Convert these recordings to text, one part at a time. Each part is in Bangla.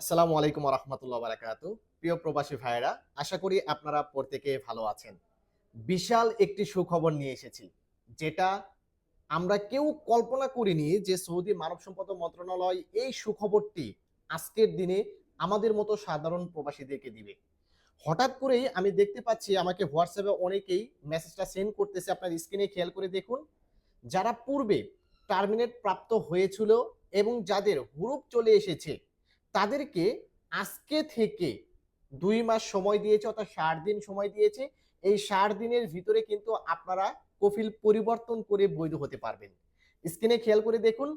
আসসালামু আলাইকুম রহমতুল্লাহ বারাকাত প্রিয় প্রবাসী ভাইয়েরা, আশা করি আপনারা প্রত্যেকে ভালো আছেন। বিশাল একটি সুখবর নিয়ে এসেছি, যেটা আমরা কেউ কল্পনা করিনি যে সৌদি মানব সম্পদ মন্ত্রণালয় এই সুখবরটি আজকের দিনে আমাদের মতো সাধারণ প্রবাসীদেরকে দিবে। হঠাৎ করেই আমি দেখতে পাচ্ছি আমাকে হোয়াটসঅ্যাপে অনেকেই মেসেজটা সেন্ড করতেছে, আপনার স্ক্রিনে খেয়াল করে দেখুন। যারা পূর্বে টার্মিনেট প্রাপ্ত হয়েছিল এবং যাদের হুরুপ চলে এসেছে তাদেরকে আজকে থেকে দুই মাস সময় দিয়েছে, অর্থাৎ ষাট দিন সময় দিয়েছে। এই ষাট দিনের ভিতরে কিন্তু আপনারা কফিল পরিবর্তন করে বৈধ হতে পারবেন। স্ক্রিনে খেয়াল করে দেখুন,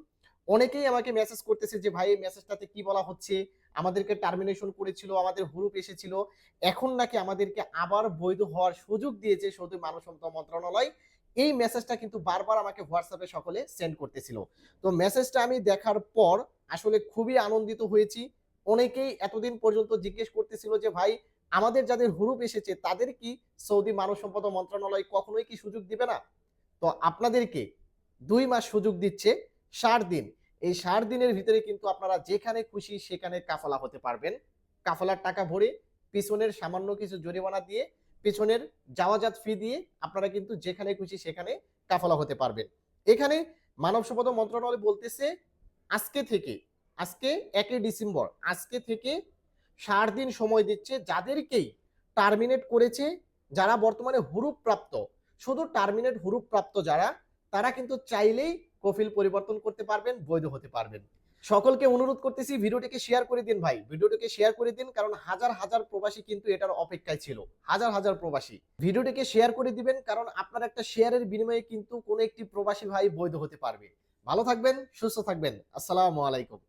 অনেকেই আমাকে মেসেজ করতেছে যে, ভাই মেসেজটাতে কি বলা হচ্ছে? আমাদেরকে টার্মিনেশন করেছিল, আমাদের হুরুপ এসেছিল। এখন নাকি আমাদেরকে আবার বৈধ হওয়ার সুযোগ দিয়েছে সৌদি মানব সম্পদ মন্ত্রণালয়। এই মেসেজটা কিন্তু বারবার আমাকে হোয়াটসঅ্যাপে সকলে সেন্ড করতেছিল। তো মেসেজটা আমি দেখার পর আসলে খুবই আনন্দিত হয়েছি। অনেকেই এতদিন পর্যন্ত জিজ্ঞেস করতেছিল যে, ভাই, আমাদের যাদের হুরুপ এসেছে, তাদের কি সৌদি মানব সম্পদ মন্ত্রণালয় কখনোই কি সুযোগ দিবে না? তো আপনাদেরকে দুই মাস সুযোগ দিচ্ছে, ষাট দিন। এই ষাট দিনের ভিতরে কিন্তু আপনারা যেখানে খুশি সেখানে কাফালা হতে পারবেন। কাফালার টাকা ভরে পিছনের সামান্য কিছু জরিমানা দিয়ে, পিছনের যাওয়াজাত ফি দিয়ে আপনারা কিন্তু যেখানে খুশি সেখানে কাফালা হতে পারবেন। এখানে মানব সম্পদ মন্ত্রণালয় বলতেছে, আজকে থেকে, আজকে একই ডিসেম্বর, আজকে থেকে ষাট দিন সময় দিচ্ছে যাদেরকেই টার্মিনেট করেছে যারা বর্তমানে হুরুপ প্রাপ্ত। শুধু টার্মিনেট হুরুপ প্রাপ্ত যারা, তারা কিন্তু চাইলেই কফিল পরিবর্তন করতে পারবেন, বৈধ হতে পারবেন। সকলকে অনুরোধ করতেছি ভিডিওটিকে শেয়ার করে দিন ভাই। ভিডিওটিকে শেয়ার করে দিন কারণ হাজার হাজার প্রবাসী কিন্তু এটার অপেক্ষায় ছিল। হাজার হাজার প্রবাসী। ভিডিওটিকে শেয়ার করে দিবেন কারণ আপনার একটা শেয়ারের বিনিময়ে কিন্তু কোনো একটি প্রবাসী ভাই বৈধ হতে পারবে। ভালো থাকবেন, সুস্থ থাকবেন। আসসালামু আলাইকুম।